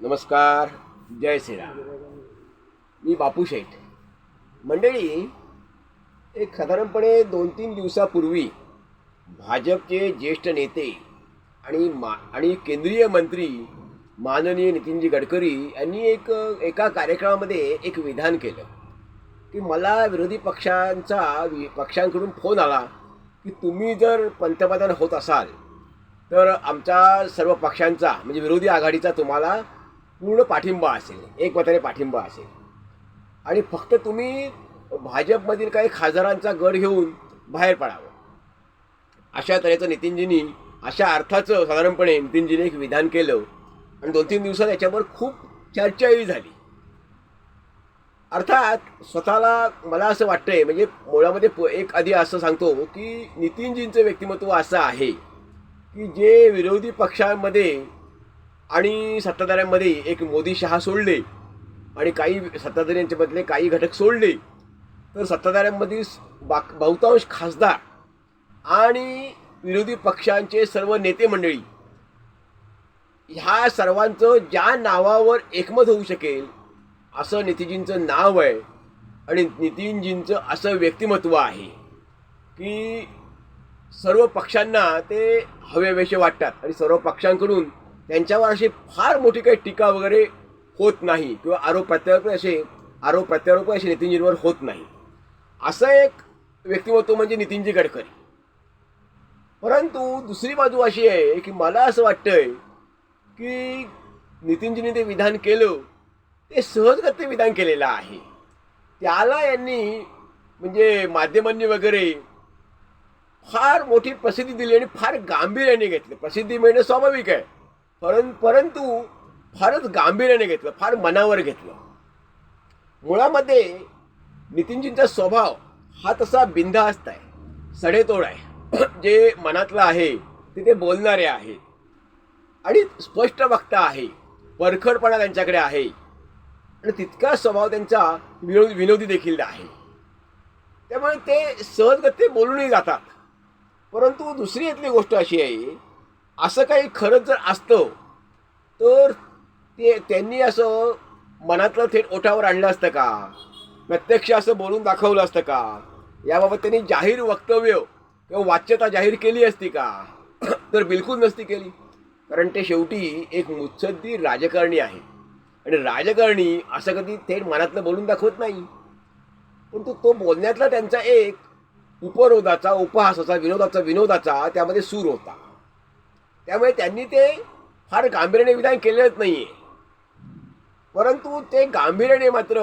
नमस्कार जय श्रीराम. मी बापू शेठ. मंडळी एक साधारणपणे दोन तीन दिवसापूर्वी भाजपचे ज्येष्ठ नेते आणि मा आणि केंद्रीय मंत्री माननीय नितीनजी गडकरी यांनी एक एका कार्यक्रमामध्ये एक विधान केलं. की मला विरोधी पक्षांचा वि- पक्षांकडून फोन आला की तुम्ही जर पंतप्रधान होत असाल तर आमचा सर्व पक्षांचा म्हणजे विरोधी आघाडीचा तुम्हाला पूर्ण पाठिंबा असेल एकमताने पाठिंबा असेल. आणि फक्त तुम्ही भाजपमधील काही खासदारांचा गड घेऊन बाहेर पडावं. अशा तऱ्हेचं नितीनजींनी अशा अर्थाचं साधारणपणे नितीनजीने एक विधान केलं. आणि दोन तीन दिवसात याच्यावर खूप चर्चाही झाली. अर्थात स्वतःला मला असं वाटतंय म्हणजे मुळामध्ये प- एक आधी असं सांगतो की नितीनजींचं व्यक्तिमत्व असं आहे की जे विरोधी पक्षांमध्ये आणि सत्ताधाऱ्यांमध्ये एक मोदी शहा सोडले आणि काही सत्ताधाऱ्यांच्यामधले काही घटक सोडले तर सत्ताधाऱ्यांमधील बाक बहुतांश खासदार आणि विरोधी पक्षांचे सर्व नेते मंडळी ह्या सर्वांचं ज्या नावावर एकमत होऊ शकेल असं नितीजींचं नाव आहे आणि नितीनजींचं असं व्यक्तिमत्व आहे की सर्व पक्षांना ते हवेवेसे वाटतात आणि सर्व पक्षांकडून त्यांच्यावर अशी फार मोठी काही टीका वगैरे होत नाही किंवा आरोप प्रत्यारोप असे आरोप प्रत्यारोप असे नितीनजींवर होत नाही. असं एक व्यक्तिमत्व म्हणजे नितीनजी गडकरी. परंतु दुसरी बाजू अशी आहे की मला असं वाटतंय की नितीनजींनी ते विधान केलं ते सहजगत्य विधान केलेलं आहे. त्याला यांनी म्हणजे माध्यमांनी वगैरे फार मोठी प्रसिद्धी दिली आणि फार गांभीर्याने घेतलं. प्रसिद्धी मिळणं स्वाभाविक आहे. परं परंतु फारच गांभीर्याने घेतलं फार मनावर घेतलं. मुळामध्ये नितीनजींचा स्वभाव हा तसा बिनधास्त आहे सडेतोड आहे. जे मनातलं आहे तिथे बोलणारे आहेत आणि स्पष्ट वक्ता आहे परखडपणा त्यांच्याकडे आहे. आणि तितका स्वभाव त्यांचा विनोद विनोदी देखील आहे. त्यामुळे ते सहजगते बोलूनही जातात. परंतु दुसरी यातली गोष्ट अशी आहे असं काही खरंच जर असतं तर ते त्यांनी असं मनातलं थेट ओठावर आणलं असतं का? प्रत्यक्ष असं बोलून दाखवलं असतं का? याबाबत त्यांनी जाहीर वक्तव्य किंवा वाच्यता जाहीर केली असती का? तर बिलकुल नसती केली. कारण ते शेवटी एक मुत्सद्दी राजकारणी आहे. आणि राजकारणी असं कधी थेट मनातलं बोलून दाखवत नाही. परंतु तो बोलण्यातला त्यांचा एक उपरोधाचा उपहासाचा विनोदाचा विनोदाचा त्यामध्ये सूर होता. त्यामुळे त्यांनी ते फार गांभीर्याने विधान केलेलंच नाही आहे परंतु ते गांभीर्याने मात्र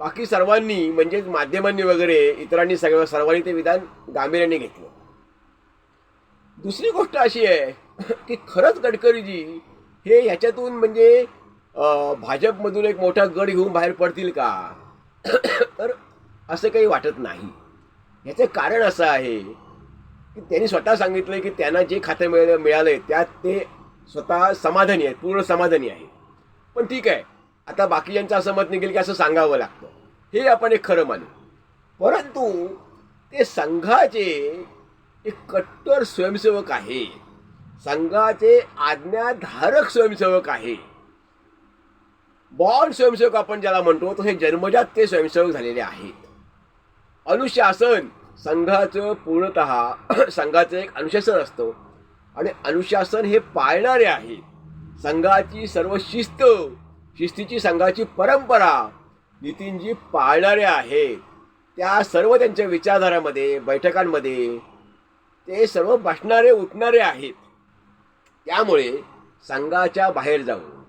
बाकी सर्वांनी म्हणजेच माध्यमांनी वगैरे इतरांनी सगळं सर्वांनी ते विधान गांभीर्याने घेतलं. दुसरी गोष्ट अशी आहे की खरंच गडकरीजी हे ह्याच्यातून म्हणजे भाजपमधून एक मोठा गड घेऊन बाहेर पडतील का? तर असं काही वाटत नाही. ह्याचं कारण असं आहे की त्यांनी स्वतः सांगितलं की त्यांना जे खातं मिळ मिळालं त्यात ते स्वतः समाधानी आहेत पूर्ण समाधानी आहे. पण ठीक आहे. आता बाकीच्यांचं असं मत निघेल की असं सांगावं लागतं. हे आपण एक खरं मानू. परंतु ते संघाचे एक कट्टर स्वयंसेवक आहे. संघाचे आज्ञाधारक स्वयंसेवक आहे. बॉन स्वयंसेवक आपण ज्याला म्हणतो तसे जन्मजात ते स्वयंसेवक झालेले आहेत. अनुशासन संघाचं पूर्णत संघाचं एक अनुशासन असतं. आणि अनुशासन हे पाळणारे आहे. संघाची सर्व शिस्त शिस्तीची संघाची परंपरा नितीनजी पाळणारे आहेत त्या सर्व त्यांच्या विचारधारामध्ये बैठकांमध्ये ते सर्व बसणारे उठणारे आहेत. त्यामुळे संघाच्या बाहेर जाऊन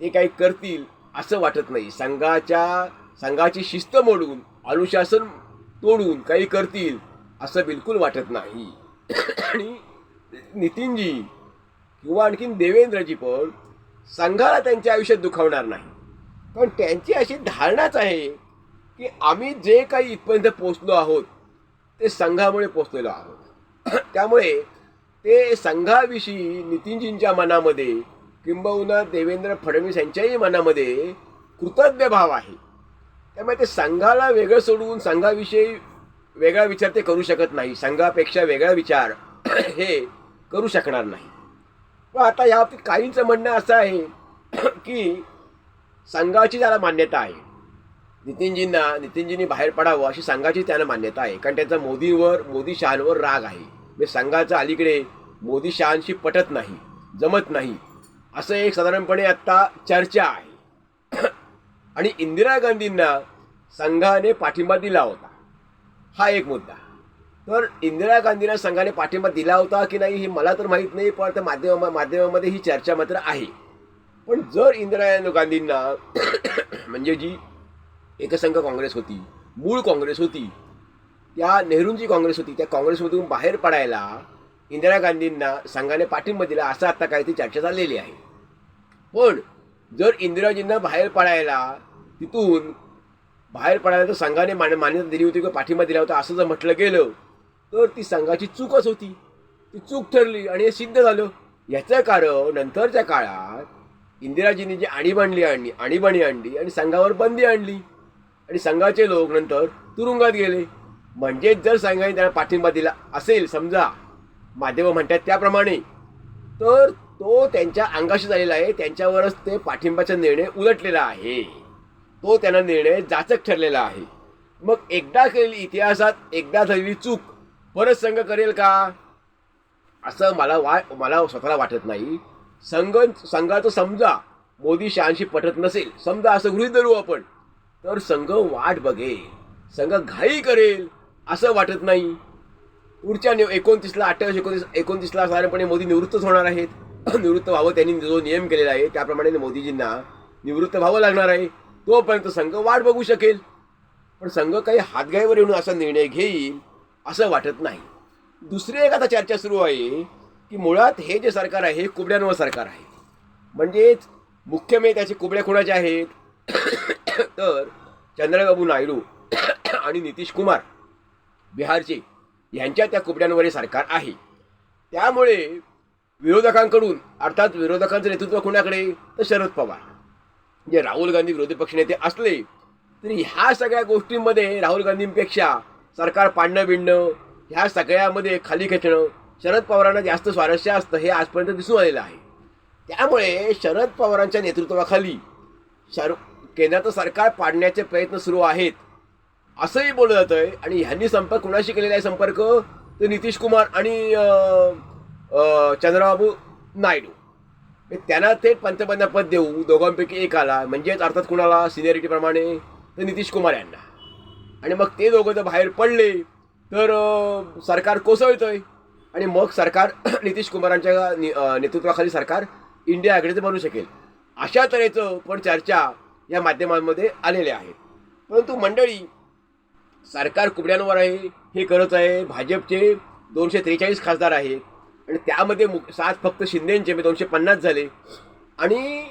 ते काही करतील असं वाटत नाही. संघाच्या संघाची शिस्त मोडून अनुशासन तोडून काही करतील असं बिलकुल वाटत नाही. आणि नितीनजी किंवा आणखीन देवेंद्रजी पण संघाला त्यांच्या आयुष्यात दुखावणार नाही. पण त्यांची अशी धारणाच आहे की आम्ही जे काही इथपर्यंत पोचलो आहोत ते संघामुळे पोचलेलो आहोत. त्यामुळे ते संघाविषयी नितीनजींच्या मनामध्ये किंबहुना देवेंद्र फडणवीस यांच्याही मनामध्ये कृतज्ञ भाव आहे. त्यामुळे ते संघाला वेगळं सोडून संघाविषयी वेगळा विचार ते करू शकत नाही. संघापेक्षा वेगळा विचार हे करू शकणार नाही. पण आता या बाबतीत काहींचं म्हणणं असं आहे की संघाची त्याला मान्यता आहे. नितीनजींना नितीनजींनी बाहेर पडावं अशी संघाची त्यांना मान्यता आहे. कारण त्यांचा मोदीवर मोदी शहांवर राग आहे. म्हणजे संघाचा अलीकडे मोदी शहांशी पटत नाही जमत नाही. असं एक साधारणपणे आत्ता चर्चा आहे. आणि इंदिरा गांधींना संघाने पाठिंबा दिला होता. हा एक मुद्दा. तर इंदिरा गांधींना संघाने पाठिंबा दिला होता की नाही हे मला तर माहीत नाही पण त्या माध्यमा माध्यमामध्ये ही चर्चा मात्र आहे. पण जर इंदिरा गांधींना म्हणजे जी एकसंघ काँग्रेस होती मूळ काँग्रेस होती त्या नेहरूंची काँग्रेस होती त्या काँग्रेसमधून बाहेर पडायला इंदिरा गांधींना संघाने पाठिंबा दिला असं आता काहीतरी चर्चा चाललेली आहे. पण जर इंदिराजींना बाहेर पडायला तिथून बाहेर पडायला तर संघाने मान मान्यता दिली होती किंवा पाठिंबा दिला होता असं जर म्हटलं गेलं तर ती संघाची चूकच होती. ती चूक ठरली आणि हे सिद्ध झालं. याचं कारण नंतरच्या काळात इंदिराजींनी जी आणीबाणली आणली आणीबाणी आणली आणि संघावर बंदी आणली. आणि संघाचे लोक नंतर तुरुंगात गेले. म्हणजेच जर संघाने त्यांना पाठिंबा दिला असेल समजा माध्यमं म्हणतात त्याप्रमाणे तर तो त्यांच्या अंगाशी झालेला आहे. त्यांच्यावरच ते पाठिंबाचा निर्णय उलटलेला आहे. तो त्यांना निर्णय जाचक ठरलेला आहे. मग एकदा केलेली इतिहासात एकदा झालेली चूक परत संघ करेल का? असं मला वा मला स्वतःला वाटत नाही. संघ संघाचं समजा मोदी शहाशी पटत नसेल समजा असं गृहीत धरू आपण तर संघ वाट बघेल संघ घाई करेल असं वाटत नाही. पुढच्या नि एकोणतीसला अठ्ठावीस एकोणतीस एकोणतीसला साधारणपणे मोदी निवृत्तच होणार आहेत. निवृत्त व्हावं त्यांनी जो नियम केलेला आहे त्याप्रमाणे मोदीजींना निवृत्त व्हावं लागणार आहे. तोपर्यंत संघ वाट बघू शकेल. पण संघ काही हातगाईवर येऊन असा निर्णय घेईल असं वाटत नाही. दुसरी एक आता चर्चा सुरू आहे की मुळात हे जे सरकार आहे हे कुबड्यांवर सरकार आहे. म्हणजेच मुख्य मे त्याचे कुबड्या कुणाचे आहेत? तर चंद्रबाबू नायडू आणि नितीश कुमार बिहारचे यांच्या त्या कुबड्यांवर हे सरकार आहे. त्यामुळे विरोधकांकडून अर्थात विरोधकांचं नेतृत्व कुणाकडे? तर शरद पवार. जे राहुल गांधी विरोधी पक्षनेते असले तरी ह्या सगळ्या गोष्टींमध्ये राहुल गांधींपेक्षा सरकार पाडणं बिडणं ह्या सगळ्यामध्ये खाली खेचणं शरद पवारांना जास्त स्वारस्य असतं हे आजपर्यंत दिसून आलेलं आहे. त्यामुळे शरद पवारांच्या नेतृत्वाखाली शर केंद्राचं सरकार पाडण्याचे प्रयत्न सुरू आहेत असंही बोललं जातं आहे आणि ह्यांनी संपर्क कुणाशी केलेला आहे संपर्क? तर नितीश कुमार आणि चंद्रबाबू नायडू. त्यांना थेट पंतप्रधानपद देऊ दोघांपैकी एक आला. म्हणजेच अर्थात कुणाला सिनियरिटीप्रमाणे तर नितीश कुमार यांना. आणि मग ते दोघं जर बाहेर पडले तर सरकार कोसळतं आहे आणि मग सरकार नितीश कुमारांच्या नि- नेतृत्वाखाली सरकार इंडिया आघाडीचं बनू शकेल. अशा तऱ्हेचं पण चर्चा या माध्यमांमध्ये आलेल्या आहेत. परंतु मंडळी सरकार कुबड्यांवर आहे हे करत आहे. भाजपचे दोनशे त्रेचाळीस खासदार आहेत. आणि त्यामध्ये मुक सात फक्त शिंदेंचे म्हणजे दोनशे पन्नास झाले. आणि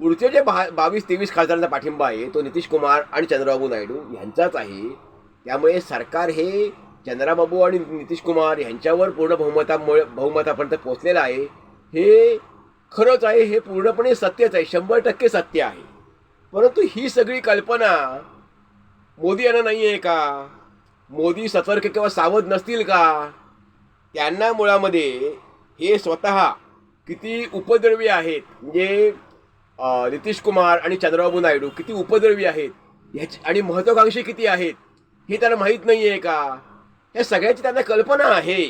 पुढचे जे बा बावीस तेवीस खासदारांचा पाठिंबा आहे तो नितीश कुमार आणि चंद्रबाबू नायडू यांचाच आहे. त्यामुळे सरकार हे चंद्राबाबू आणि नितीश कुमार यांच्यावर पूर्ण बहुमतामुळे बहुमतापर्यंत पोचलेलं आहे. हे खरंच आहे हे पूर्णपणे सत्यच आहे शंभर टक्के सत्य आहे. परंतु ही सगळी कल्पना मोदी यांना नाही आहे का? मोदी सतर्क किंवा सावध नसतील का? त्यांना मुळामध्ये हे स्वतः किती उपद्रवी आहेत? म्हणजे नितीश कुमार आणि चंद्रबाबू नायडू किती उपद्रवी आहेत? ह्याची आणि महत्वाकांक्षी किती आहेत? हे त्यांना माहीत नाही आहे का? या सगळ्याची त्यांना कल्पना आहे.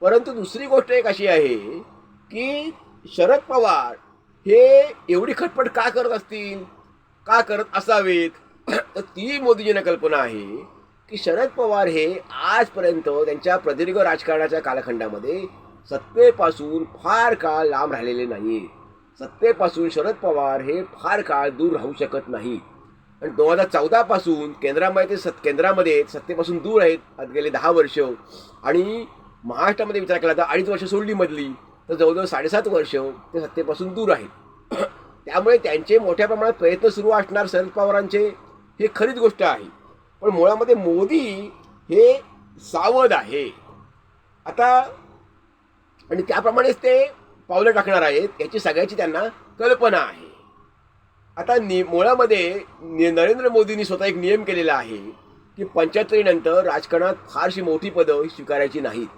परंतु दुसरी गोष्ट एक अशी आहे की शरद पवार हे एवढी खटपट का करत असतील? का करत असावेत? तर ती मोदीजींना कल्पना आहे. की शरद पवार हे आजपर्यंत त्यांच्या प्रदीर्घ राजकारणाच्या कालखंडामध्ये सत्तेपासून फार काळ लांब राहिलेले नाही सत्तेपासून शरद पवार हे फार काळ दूर राहू शकत नाही. आणि दोन हजार चौदापासून केंद्रामध्ये ते सत केंद्रामध्ये सत्तेपासून दूर आहेत आज गेले दहा वर्ष. आणि महाराष्ट्रामध्ये विचार केला तर अडीच वर्ष सोडली मधली तर जवळजवळ साडेसात वर्ष ते सत्तेपासून दूर आहेत. त्यामुळे त्यांचे मोठ्या प्रमाणात प्रयत्न सुरू असणार शरद पवारांचे हे खरीच गोष्ट आहे. पण मुळामध्ये मोदी हे सावध आहे. आता आणि त्याप्रमाणेच ते पावलं टाकणार आहेत याची सगळ्याची त्यांना कल्पना आहे. आता नि मुळामध्ये नरेंद्र मोदींनी स्वतः एक नियम केलेला आहे की पंच्याहत्तरीनंतर राजकारणात फारशी मोठी पदं ही स्वीकारायची नाहीत.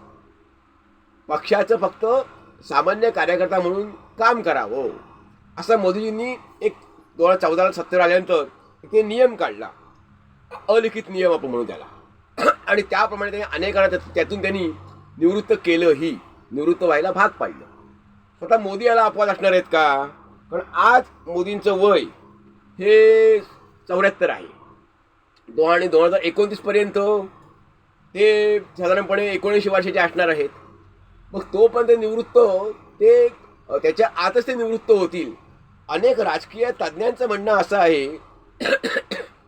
पक्षाचं फक्त सामान्य कार्यकर्ता म्हणून काम करावं. असा मोदीजींनी एक दोन हजार चौदाला सत्तर आल्यानंतर ते नियम काढला. अलिखित नियम आपण म्हणू त्याला. आणि त्याप्रमाणे त्यांनी अनेकांना त्यातून त्यांनी निवृत्त केलंही. निवृत्त व्हायला भाग पाडलं. स्वतः मोदी याला अपवाद असणार आहेत का? कारण आज मोदींचं वय हे चौऱ्याहत्तर आहे. दोन आणि दोन हजार एकोणतीसपर्यंत ते साधारणपणे एकोणऐंशी वर्षाचे असणार आहेत. मग तोपर्यंत निवृत्त ते त्याच्या आतच ते निवृत्त होतील. अनेक राजकीय तज्ज्ञांचं म्हणणं असं आहे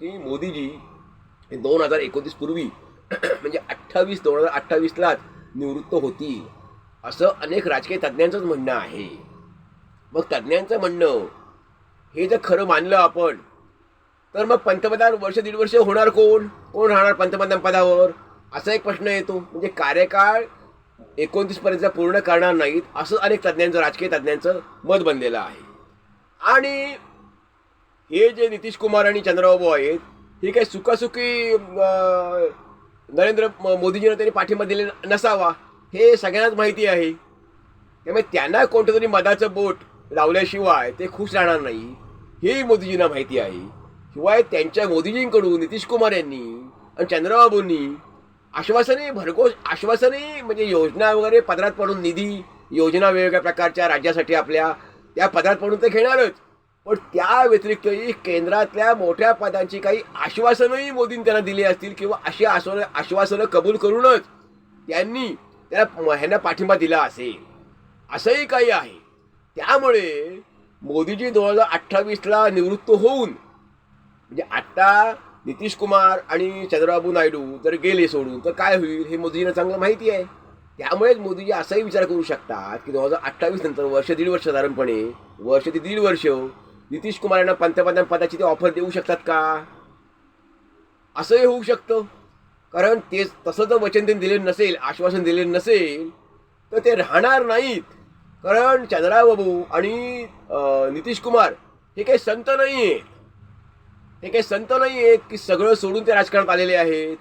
की मोदीजी हे दोन हजार एकोणतीस पूर्वी म्हणजे अठ्ठावीस दोन हजार अठ्ठावीसलाच निवृत्त होतील असं अनेक राजकीय तज्ज्ञांचंच म्हणणं आहे. मग तज्ज्ञांचं म्हणणं हे जर खरं मानलं आपण तर मग पंतप्रधान वर्ष दीड वर्ष होणार कोण? कोण राहणार पंतप्रधान पदावर? असा एक प्रश्न येतो. म्हणजे कार्यकाळ एकोणतीसपर्यंत पूर्ण करणार नाहीत असं अनेक तज्ज्ञांचं राजकीय तज्ज्ञांचं मत बनलेलं आहे. आणि हे जे नितीश कुमार आणि चंद्रबाबू आहेत ही काही सुखासुखी नरेंद्र मोदीजींना त्यांनी पाठिंबा दिले नसावा हे सगळ्यांनाच माहिती आहे. त्यामुळे त्यांना कोणतं तरी मधाचं बोट लावल्याशिवाय ते खुश राहणार नाही हेही मोदीजींना माहिती आहे. शिवाय त्यांच्या मोदीजींकडून नितीश कुमार यांनी आणि चंद्रबाबूंनी आश्वासने भरघोस आश्वासने म्हणजे योजना वगैरे पदरात पडून निधी योजना वेगवेगळ्या प्रकारच्या राज्यासाठी आपल्या त्या पदरात पडून ते घेणारच. पण त्या व्यतिरिक्तही केंद्रातल्या मोठ्या पदांची काही आश्वासनंही मोदींनी त्यांना दिली असतील किंवा अशी आश्वासनं आश्वासनं कबूल करूनच त्यांनी त्याला ह्यांना पाठिंबा दिला असेल. असंही काही आहे. त्यामुळे मोदीजी दोन हजार अठ्ठावीसला निवृत्त होऊन म्हणजे आत्ता नितीश कुमार आणि चंद्रबाबू नायडू जर गेले सोडून तर काय होईल हे मोदीजींना चांगलं माहिती आहे. त्यामुळेच मोदीजी असाही विचार करू शकतात की दोन हजार अठ्ठावीस नंतर वर्ष दीड वर्ष साधारणपणे वर्ष ते दीड वर्ष नितीश कुमार यांना पंतप्रधान पदाची ते ऑफर देऊ शकतात का? असंही होऊ शकतं. कारण ते तसं जर वचन त्यांनी दिलेलं नसेल आश्वासन दिलेलं नसेल तर ते राहणार नाहीत. कारण चंद्राबाबू आणि नितीश कुमार हे काही संत नाही आहेत हे काही संत नाही आहेत की सगळं सोडून ते राजकारणात आलेले आहेत.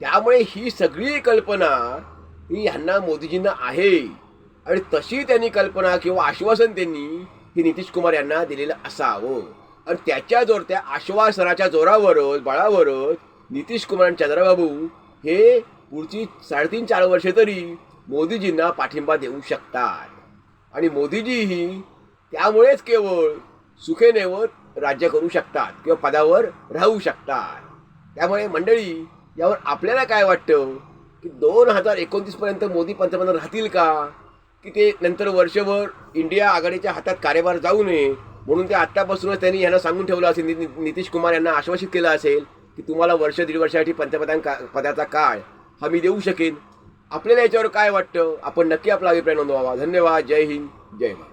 त्यामुळे ही सगळी कल्पना ही ह्यांना मोदीजींना आहे. आणि तशी त्यांनी कल्पना किंवा आश्वासन त्यांनी ही नितीश कुमार यांना दिलेलं असावं. आणि त्याच्या जोर त्या आश्वासनाच्या जोरावरच बळावरच नितीश कुमार आणि चंद्रबाबू हे पुढची साडेतीन चार वर्षे तरी मोदीजींना पाठिंबा देऊ शकतात. आणि मोदीजीही त्यामुळेच केवळ सुखेनेवर राज्य करू शकतात किंवा पदावर राहू शकतात. त्यामुळे मंडळी यावर आपल्याला काय वाटतं? की दोन हजार एकोणतीसपर्यंत मोदी पंतप्रधान राहतील का? तिथे नंतर वर्षभर इंडिया आघाडीच्या हातात कार्यभार जाऊ नये म्हणून ते आत्तापासूनच त्यांनी यांना सांगून ठेवलं असेल नि- नितीश कुमार यांना आश्वासित केलं असेल की तुम्हाला वर्ष दीड वर्षासाठी पंतप्रधान का पदाचा काळ हा मी देऊ शकेन. आपल्याला याच्यावर काय वाटतं? आपण नक्की आपला अभिप्राय नोंदवावा. धन्यवाद. जय हिंद. जय भारत